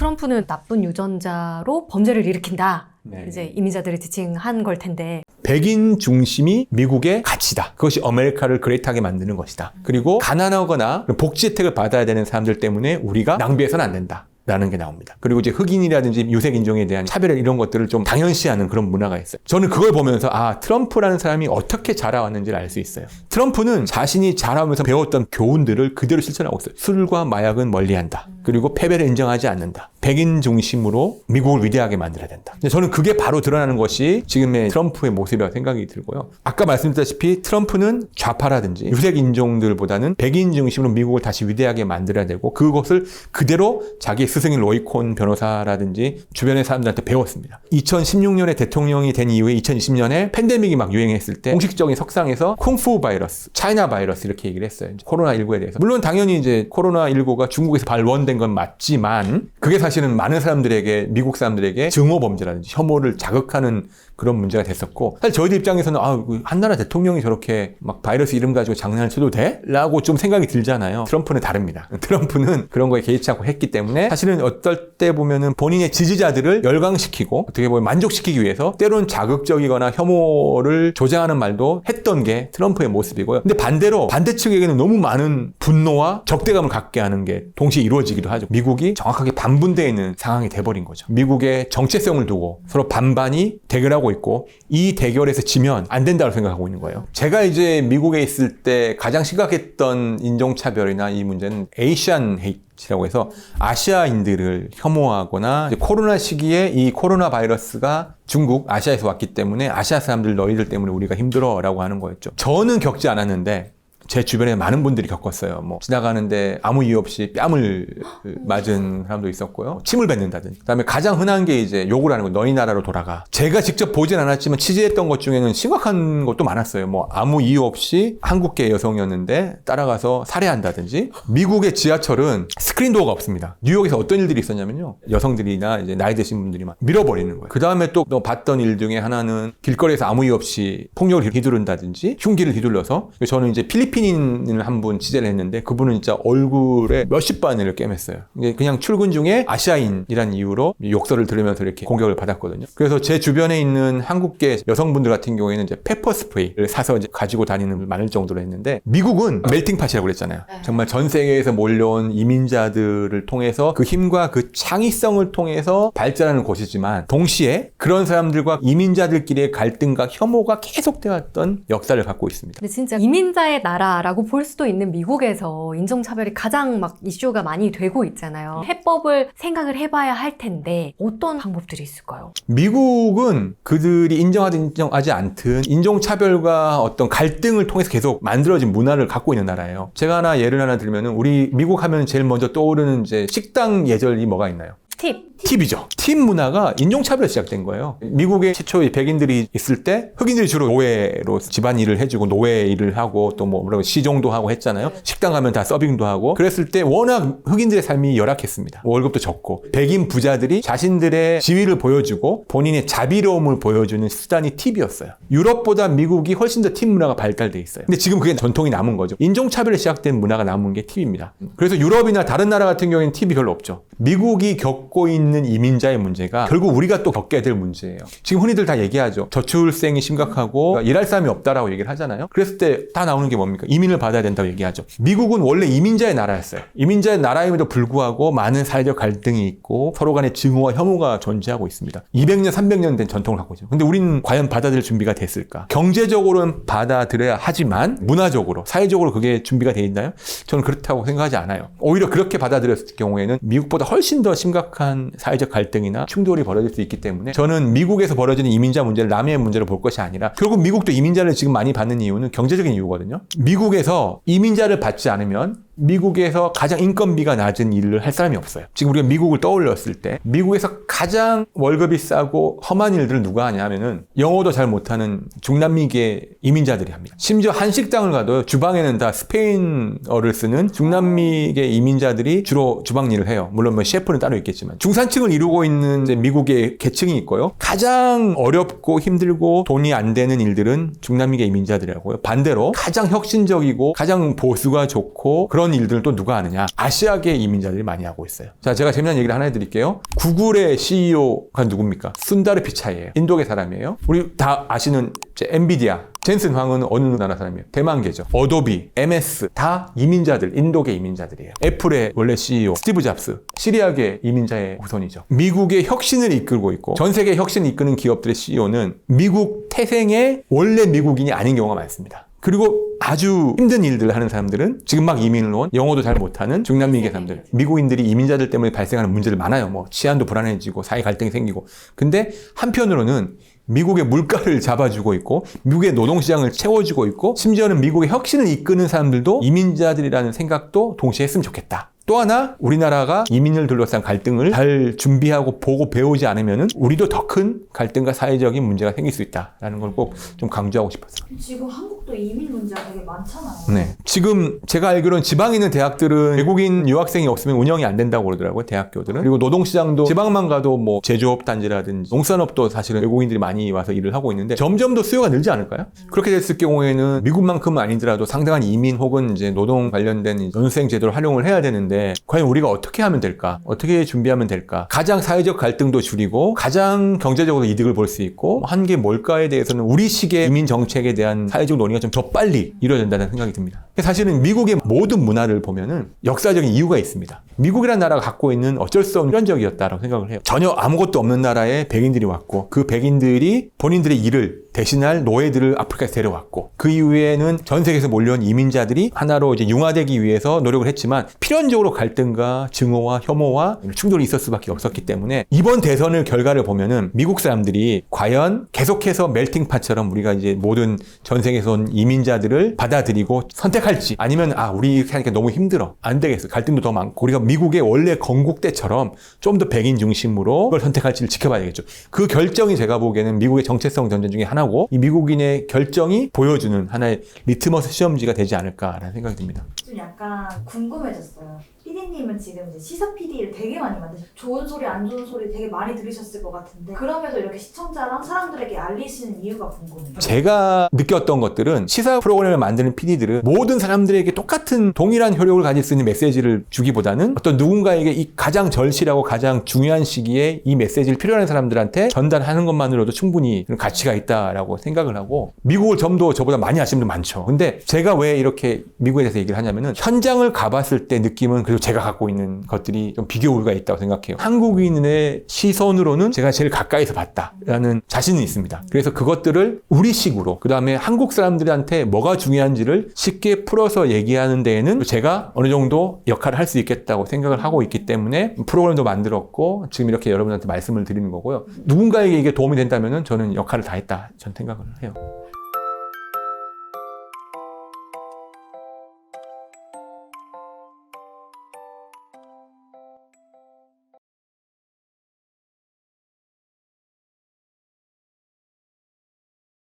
트럼프는 나쁜 유전자로 범죄를 일으킨다. 네. 이제 이민자들을 지칭한 걸 텐데 백인 중심이 미국의 가치다. 그것이 아메리카를 그레이트하게 만드는 것이다. 그리고 가난하거나 복지 혜택을 받아야 되는 사람들 때문에 우리가 낭비해서는 안 된다. 라는 게 나옵니다. 그리고 이제 흑인이라든지 유색 인종에 대한 차별 이런 것들을 좀 당연시하는 그런 문화가 있어요. 저는 그걸 보면서 아 트럼프라는 사람이 어떻게 자라왔는지를 알 수 있어요. 트럼프는 자신이 자라면서 배웠던 교훈들을 그대로 실천하고 있어요. 술과 마약은 멀리한다. 그리고 패배를 인정하지 않는다. 백인 중심으로 미국을 위대하게 만들어야 된다. 저는 그게 바로 드러나는 것이 지금의 트럼프의 모습이라고 생각이 들고요. 아까 말씀드렸다시피 트럼프는 좌파라든지 유색 인종들보다는 백인 중심으로 미국을 다시 위대하게 만들어야 되고 그것을 그대로 자기 스승인 로이콘 변호사라든지 주변의 사람들한테 배웠습니다. 2016년에 대통령이 된 이후에 2020년에 팬데믹이 막 유행했을 때 공식적인 석상에서 쿵푸 바이러스, 차이나 바이러스 이렇게 얘기를 했어요. 이제 코로나19에 대해서. 물론 당연히 이제 코로나19가 중국에서 발원된 건 맞지만 그게 사실은 많은 사람들에게 미국 사람들에게 증오 범죄라든지 혐오를 자극하는 그런 문제가 됐었고 사실 저희들 입장에서는 아, 한 나라 대통령이 저렇게 막 바이러스 이름 가지고 장난을 쳐도 돼? 라고 좀 생각이 들잖아요. 트럼프는 다릅니다. 트럼프는 그런 거에 개의치 않고 했기 때문에 사실은 어떨 때 보면은 본인의 지지자들을 열광시키고 어떻게 보면 만족시키기 위해서 때론 자극적이거나 혐오를 조장하는 말도 했던 게 트럼프의 모습이고요. 근데 반대로 반대측에게는 너무 많은 분노와 적대감을 갖게 하는 게 동시에 이루어지 기도 하죠. 미국이 정확하게 반분되어 있는 상황이 돼버린 거죠. 미국의 정체성을 두고 서로 반반이 대결하고 있고 이 대결에서 지면 안 된다고 생각하고 있는 거예요. 제가 이제 미국에 있을 때 가장 심각했던 인종차별이나 이 문제는 에이시안 헤이트 라고 해서 아시아인들을 혐오하거나 코로나 시기에 이 코로나 바이러스가 중국, 아시아에서 왔기 때문에 아시아 사람들 너희들 때문에 우리가 힘들어라고 하는 거였죠. 저는 겪지 않았는데 제 주변에 많은 분들이 겪었어요. 뭐 지나가는데 아무 이유 없이 뺨을 맞은 사람도 있었고요. 침을 뱉는다든지. 그다음에 가장 흔한 게 이제 욕을 하는 거. 너희 나라로 돌아가. 제가 직접 보진 않았지만 취재했던 것 중에는 심각한 것도 많았어요. 뭐 아무 이유 없이 한국계 여성이었는데 따라가서 살해한다든지. 미국의 지하철은 스크린 도어가 없습니다. 뉴욕에서 어떤 일들이 있었냐면요. 여성들이나 이제 나이 드신 분들이 막 밀어버리는 거예요. 그다음에 또너 봤던 일 중에 하나는 길거리에서 아무 이유 없이 폭력을 휘두른다든지 흉기를 휘둘러서 저는 이제 필리핀 필리핀인을 한 분 취재를 했는데 그분은 진짜 얼굴에 몇십 바늘을 꿰맸어요. 그냥 출근 중에 아시아인이란 이유로 욕설을 들으면서 이렇게 공격을 받았거든요. 그래서 제 주변에 있는 한국계 여성분들 같은 경우에는 이제 페퍼 스프레이를 사서 이제 가지고 다니는 많을 정도로 했는데 미국은 멜팅 팟이라고 그랬잖아요. 정말 전 세계에서 몰려온 이민자들을 통해서 그 힘과 그 창의성을 통해서 발전하는 곳이지만 동시에 그런 사람들과 이민자들끼리의 갈등과 혐오가 계속되어 왔던 역사를 갖고 있습니다. 근데 진짜 이민자의 나라 라고 볼 수도 있는 미국에서 인종차별이 가장 막 이슈가 많이 되고 있잖아요. 해법을 생각을 해봐야 할 텐데 어떤 방법들이 있을까요? 미국은 그들이 인정하든 인정하지 않든 인종차별과 어떤 갈등을 통해서 계속 만들어진 문화를 갖고 있는 나라예요. 제가 하나 예를 하나 들면은 우리 미국 하면 제일 먼저 떠오르는 이제 식당 예절이 뭐가 있나요? 팁! 팁이죠. 팁 문화가 인종차별로 시작된 거예요. 미국에 최초의 백인들이 있을 때 흑인들이 주로 노예로 집안일을 해주고 노예 일을 하고 또 뭐 뭐라고 시종도 하고 했잖아요. 식당 가면 다 서빙도 하고 그랬을 때 워낙 흑인들의 삶이 열악했습니다. 월급도 적고 백인 부자들이 자신들의 지위를 보여주고 본인의 자비로움을 보여주는 수단이 팁이었어요. 유럽보다 미국이 훨씬 더 팁 문화가 발달돼 있어요. 근데 지금 그게 전통이 남은 거죠. 인종차별로 시작된 문화가 남은 게 팁입니다. 그래서 유럽이나 다른 나라 같은 경우에는 팁이 별로 없죠. 미국이 겪고 있는 이민자의 문제가 결국 우리가 또 겪게 될 문제예요. 지금 흔히들 다 얘기하죠. 저출생이 심각하고 일할 사람이 없다라고 얘기를 하잖아요. 그랬을 때 다 나오는 게 뭡니까? 이민을 받아야 된다고 얘기하죠. 미국은 원래 이민자의 나라였어요. 이민자의 나라임에도 불구하고 많은 사회적 갈등이 있고 서로 간의 증오와 혐오가 존재하고 있습니다. 200년, 300년 된 전통을 갖고 있죠. 근데 우리는 과연 받아들일 준비가 됐을까? 경제적으로는 받아들여야 하지만 문화적으로, 사회적으로 그게 준비가 돼 있나요? 저는 그렇다고 생각하지 않아요. 오히려 그렇게 받아들였을 경우에는 미국보다 훨씬 더 심각한 사회적 갈등이나 충돌이 벌어질 수 있기 때문에 저는 미국에서 벌어지는 이민자 문제를 남의 문제로 볼 것이 아니라 결국 미국도 이민자를 지금 많이 받는 이유는 경제적인 이유거든요. 미국에서 이민자를 받지 않으면 미국에서 가장 인건비가 낮은 일을 할 사람이 없어요. 지금 우리가 미국을 떠올렸을 때 미국에서 가장 월급이 싸고 험한 일들을 누가 하냐 하면은 영어도 잘 못하는 중남미계 이민자들이 합니다. 심지어 한식당을 가도 주방에는 다 스페인어를 쓰는 중남미계 이민자들이 주로 주방 일을 해요. 물론 뭐 셰프는 따로 있겠지만 중산층을 이루고 있는 미국의 계층이 있고요. 가장 어렵고 힘들고 돈이 안 되는 일들은 중남미계 이민자들이라고요. 반대로 가장 혁신적이고 가장 보수가 좋고 그런 그런 일들을 또 누가 하느냐? 아시아계 이민자들이 많이 하고 있어요. 자, 제가 재미난 얘기를 하나 해드릴게요. 구글의 CEO가 누굽니까? 순다르 피차이예요. 인도계 사람이에요. 우리 다 아시는 엔비디아. 젠슨 황은 어느 나라 사람이에요? 대만계죠. 어도비, MS 다 이민자들, 인도계 이민자들이에요. 애플의 원래 CEO 스티브 잡스, 시리아계 이민자의 후손이죠. 미국의 혁신을 이끌고 있고 전 세계 혁신을 이끄는 기업들의 CEO는 미국 태생의 원래 미국인이 아닌 경우가 많습니다. 그리고 아주 힘든 일들을 하는 사람들은 지금 막 이민을 온 영어도 잘 못하는 중남미계 사람들 미국인들이 이민자들 때문에 발생하는 문제들 많아요. 뭐 치안도 불안해지고 사회 갈등이 생기고. 근데 한편으로는 미국의 물가를 잡아주고 있고 미국의 노동시장을 채워주고 있고 심지어는 미국의 혁신을 이끄는 사람들도 이민자들이라는 생각도 동시에 했으면 좋겠다 또 하나 우리나라가 이민을 둘러싼 갈등을 잘 준비하고 보고 배우지 않으면 우리도 더 큰 갈등과 사회적인 문제가 생길 수 있다라는 걸 꼭 좀 강조하고 싶었어요. 지금 한국도 이민 문제가 되게 많잖아요. 네. 지금 제가 알기로는 지방에 있는 대학들은 외국인 유학생이 없으면 운영이 안 된다고 그러더라고요, 대학교들은. 그리고 노동시장도 지방만 가도 뭐 제조업 단지라든지 농산업도 사실은 외국인들이 많이 와서 일을 하고 있는데 점점 더 수요가 늘지 않을까요? 그렇게 됐을 경우에는 미국만큼은 아니더라도 상당한 이민 혹은 이제 노동 관련된 이 연수생 제도를 활용을 해야 되는데 과연 우리가 어떻게 하면 될까? 어떻게 준비하면 될까? 가장 사회적 갈등도 줄이고 가장 경제적으로 이득을 볼 수 있고 한 게 뭘까에 대해서는 우리식의 이민 정책에 대한 사회적 논의가 좀 더 빨리 이루어진다는 생각이 듭니다. 사실은 미국의 모든 문화를 보면은 역사적인 이유가 있습니다. 미국이라는 나라가 갖고 있는 어쩔 수 없는 현적이었다라고 생각을 해요. 전혀 아무것도 없는 나라에 백인들이 왔고 그 백인들이 본인들의 일을 대신할 노예들을 아프리카에서 데려왔고 그 이후에는 전 세계에서 몰려온 이민자들이 하나로 이제 융화되기 위해서 노력을 했지만 필연적으로 갈등과 증오와 혐오와 충돌이 있을 수밖에 없었기 때문에 이번 대선을 결과를 보면은 미국 사람들이 과연 계속해서 멜팅 팟처럼 우리가 이제 모든 전 세계에서 온 이민자들을 받아들이고 선택할지 아니면 아 우리 이렇게 하니까 너무 힘들어 안 되겠어 갈등도 더 많고 우리가 미국의 원래 건국 때처럼 좀 더 백인 중심으로 그걸 선택할지를 지켜봐야겠죠. 그 결정이 제가 보기에는 미국의 정체성 전쟁 중에 하나 고 이 미국인의 결정이 보여주는 하나의 리트머스 시험지가 되지 않을까라는 생각이 듭니다. 좀 약간 궁금해졌어요. PD님은 지금 이제 시사 PD를 되게 많이 만드셨 좋은 소리 안 좋은 소리 되게 많이 들으셨을 것 같은데 그러면서 이렇게 시청자랑 사람들에게 알리시는 이유가 궁금해요. 제가 느꼈던 것들은 시사 프로그램을 만드는 PD들은 모든 사람들에게 똑같은 동일한 효력을 가질 수 있는 메시지를 주기보다는 어떤 누군가에게 이 가장 절실하고 가장 중요한 시기에 이 메시지를 필요한 사람들한테 전달하는 것만으로도 충분히 가치가 있다라고 생각을 하고 미국을 좀 더 저보다 많이 아시는 분 많죠. 근데 제가 왜 이렇게 미국에 대해서 얘기를 하냐면은 현장을 가봤을 때 느낌은 그리고 제가 갖고 있는 것들이 좀 비교가 있다고 생각해요. 한국인의 시선으로는 제가 제일 가까이서 봤다라는 자신은 있습니다. 그래서 그것들을 우리식으로 그 다음에 한국 사람들한테 뭐가 중요한지를 쉽게 풀어서 얘기하는 데에는 제가 어느 정도 역할을 할 수 있겠다고 생각을 하고 있기 때문에 프로그램도 만들었고 지금 이렇게 여러분한테 말씀을 드리는 거고요. 누군가에게 이게 도움이 된다면 저는 역할을 다 했다. 전 생각을 해요.